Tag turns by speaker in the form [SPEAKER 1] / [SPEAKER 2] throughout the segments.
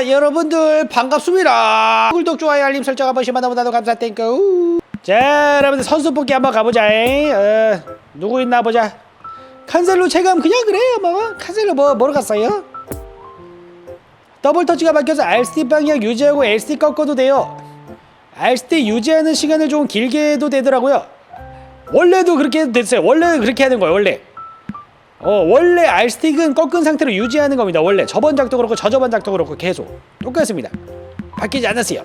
[SPEAKER 1] 자 여러분들 반갑습니다. 구독 좋아요 알림 설정 한 번씩만 너무나도 감사 땡큐 자 여러분들 선수 뽑기 한번 가보자 어, 누구 있나 보자. 칸셀로 체감 그냥 그래요 뭐 칸셀로 뭐 뭐로 갔어요? 더블 터치가 바뀌어서 RST 방향 유지하고 LST 꺾어도 돼요. RST 유지하는 시간을 좀 길게 해도 되더라고요. 원래도 그렇게 됐어요. 원래 그렇게 하는 거예요 원래 어 원래 알스틱은 꺾은 상태로 유지하는 겁니다. 원래 저번 작도 그렇고 저저번 작도 그렇고 계속 똑같습니다. 바뀌지 않았어요.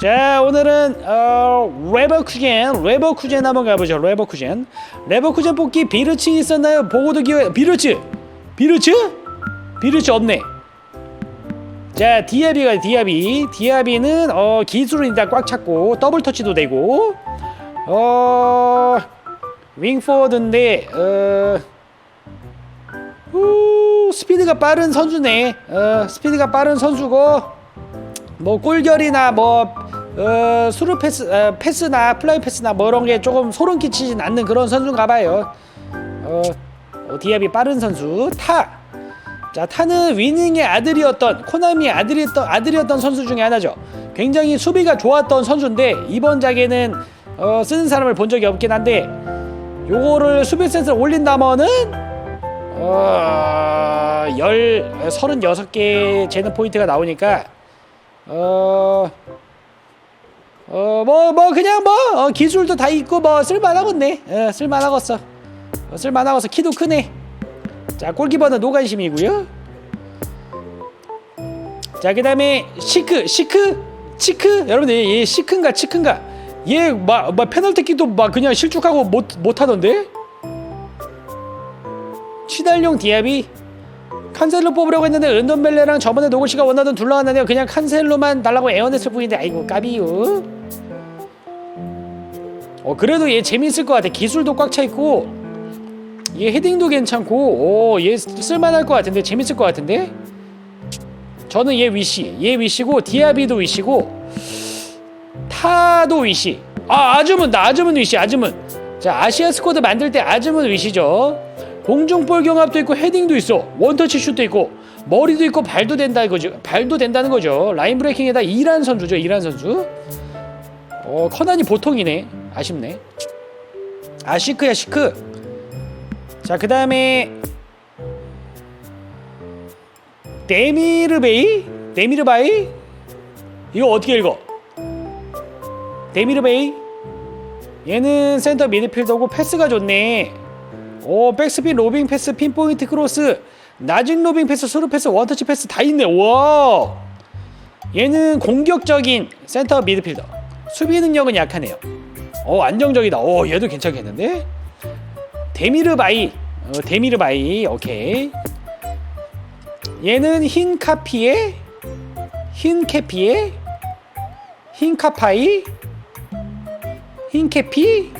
[SPEAKER 1] 자 오늘은 어 레버쿠젠 레버쿠젠 한번 가보죠. 레버쿠젠. 레버쿠젠 뽑기 비르츠 있었나요? 보고도 기회 비르츠! 비르츠? 비르츠 없네. 자 디아비가 디아비. 디아비는 어 기술은 일단 꽉 찼고 더블 터치도 되고 어 윙포워드인데 어 후, 스피드가 빠른 선수네. 어, 스피드가 빠른 선수고 뭐 골결이나 뭐 어, 수루 패스 어, 패스나 플라이 패스나 뭐 이런 게 조금 소름 끼치진 않는 그런 선수인가 봐요. 어, 어 디압이 빠른 선수 타. 자 타는 위닝의 아들이었던 코나미의 아들이었던 아들이었던 선수 중에 하나죠. 굉장히 수비가 좋았던 선수인데 이번 작에는 어, 쓰는 사람을 본 적이 없긴 한데 요거를 수비 센스를 올린다면은 어, 열, 서른여섯 개 재는 포인트가 나오니까, 어, 어, 뭐, 뭐, 그냥 뭐, 어, 기술도 다 있고, 뭐, 쓸만하겠네. 어, 쓸만하겠어. 어, 쓸만하겠어. 키도 크네. 자, 골키퍼는 노관심이고요 자, 그 다음에, 시크, 시크, 치크? 여러분들, 얘 시크인가, 치크인가? 얘, 막, 막, 페널티킥도 막 그냥 실축하고 못, 못하던데? 치달용 디아비 칸셀로 뽑으려고 했는데 은돈벨레랑 저번에 노골씨가 원하던 둘 나왔는데요. 그냥 칸셀로만 달라고 애원했을 뿐인데 아이고 까비유 어 그래도 얘 재밌을 것 같아. 기술도 꽉 차 있고 얘 헤딩도 괜찮고 오얘 쓸만할 것 같은데 재밌을 것 같은데? 저는 얘 위시 얘 위시고 디아비도 위시고 타도 위시. 아 아즈문 나 아즈문 위시 아즈문. 자 아시아 스쿼드 만들 때 아즈문 위시죠 공중볼 경합도 있고 헤딩도 있어. 원터치 슛도 있고 머리도 있고 발도 된다 이거죠 발도 된다는 거죠. 라인 브레이킹에다 이란 선수죠 이란 선수. 어 커난이 보통이네. 아쉽네. 아시크야 시크. 자 그 다음에 데미르베이? 데미르바이? 이거 어떻게 읽어? 데미르베이? 얘는 센터 미드필더고 패스가 좋네 오 백스핀 로빙 패스 핀포인트 크로스 낮은 로빙 패스 스루 패스 원터치 패스 다 있네. 와. 얘는 공격적인 센터 미드필더. 수비 능력은 약하네요. 오 안정적이다. 오 얘도 괜찮겠는데? 데미르 바이. 어, 데미르 바이. 오케이. 얘는 흰 카피에 흰 캐피에 흰 카파이 흰 캐피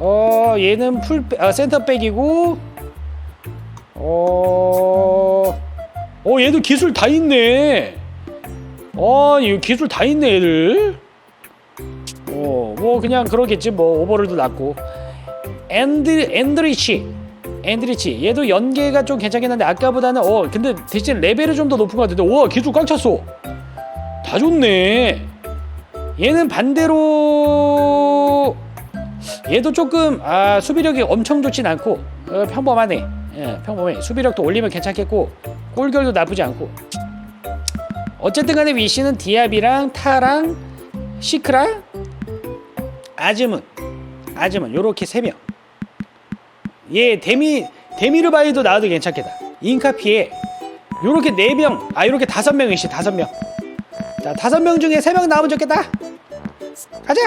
[SPEAKER 1] 어 얘는 풀 아, 센터백이고 어, 어 얘도 기술 다 있네. 어, 이 기술 다 있네 얘들. 어, 뭐 그냥 그러겠지 뭐 오버롤도 낮고. 앤드 앤드리치, 앤드리치 얘도 연계가 좀 괜찮긴 한데 아까보다는 어 근데 대신 레벨이 좀 더 높은 것 같은데 와 기술 꽉 찼어. 다 좋네. 얘는 반대로 얘도 조금 아, 수비력이 엄청 좋진 않고 어, 평범하네. 예, 평범해. 수비력도 올리면 괜찮겠고 골결도 나쁘지 않고. 어쨌든 간에 위시는 디아비랑 타랑 시크랑 아즈문 아즈문 요렇게 세 명. 얘 데미 데미르바이도 나와도 괜찮겠다. 인카피에 요렇게 네 명, 아 요렇게 다섯 명이시 다섯 명. 자 다섯 명 중에 세 명 나오면 좋겠다. 가자.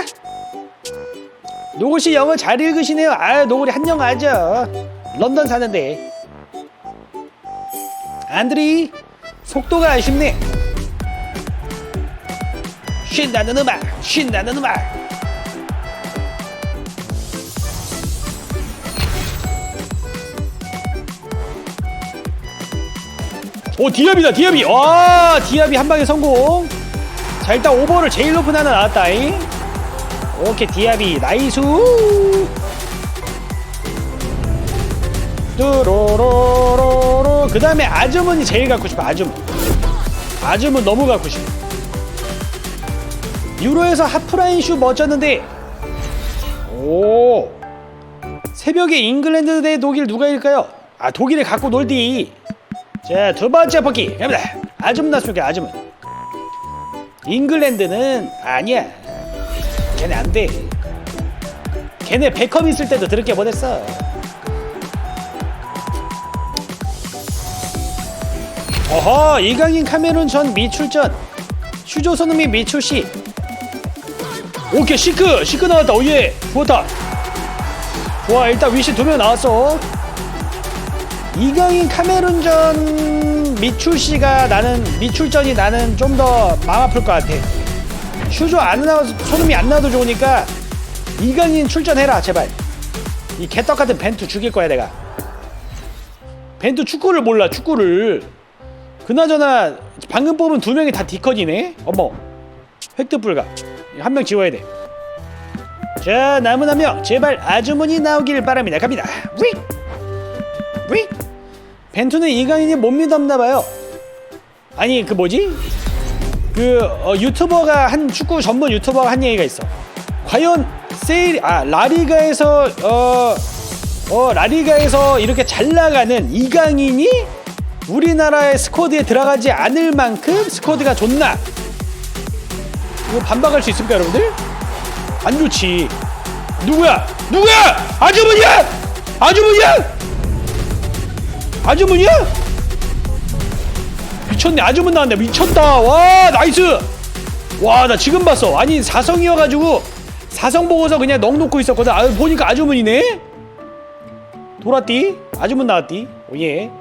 [SPEAKER 1] 노골씨 영어 잘 읽으시네요. 아, 노골이 한영하죠. 런던 사는데. 안드리, 속도가 아쉽네. 쉰다는 음악, 쉰다는 음악. 오, 디압이다, 디압이. 와, 디압이 한 방에 성공. 자, 일단 오버를 제일 높은 하나 나왔다잉. 오케이 디아비 나이스. 뚜로로로로. 그 다음에 아주머니 제일 갖고 싶어 아주머니. 아줌은 너무 갖고 싶어. 유로에서 하프라인 슈 멋졌는데. 오. 새벽에 잉글랜드 대 독일 누가 일까요? 아 독일에 갖고 놀디. 자 두 번째 뽑기. 갑니다. 아줌 나스게 아줌은 잉글랜드는 아니야 걔네 안 돼. 걔네 백컴 있을 때도 드럽게 못했어. 어허 이강인 카메룬 전 미출전. 슈조 손흥민 미출시. 오케이 시크! 시크 나왔다. 오예 좋다. 좋아 일단 위시 두 명 나왔어. 이강인 카메룬전 미출시가 나는 미출전이 나는 좀 더 마음 아플 것 같아 슈조 안 나와서 손흥민 안 나와도 좋으니까 이강인 출전해라 제발. 이 개떡 같은 벤투 죽일 거야 내가. 벤투 축구를 몰라 축구를. 그나저나 방금 뽑은 두 명이 다 디컷이네. 어머. 획득 불가. 한 명 지워야 돼 자 남은 한 명 제발 아주머니 나오길 바랍니다. 갑니다. 윅! 윅! 벤투는 이강인이 못 믿었나 봐요. 아니 그 뭐지 그 어, 유튜버가 한 축구 전문 유튜버가 한 얘기가 있어 과연 세일 아 라리가에서 어, 어 라리가에서 이렇게 잘 나가는 이강인이 우리나라의 스쿼드에 들어가지 않을 만큼 스쿼드가 좋나? 이거 반박할 수 있습니까, 여러분들? 안 좋지. 누구야? 누구야? 아주머니야? 아주머니야? 아주머니야? 미쳤네. 아주머니 나왔네. 미쳤다. 와, 나이스. 와, 나 지금 봤어. 아니, 사성이어가지고 사성 보고서 그냥 넋 놓고 있었거든. 아, 보니까 아주머니네? 돌았디? 아주머니 나왔디? 오예.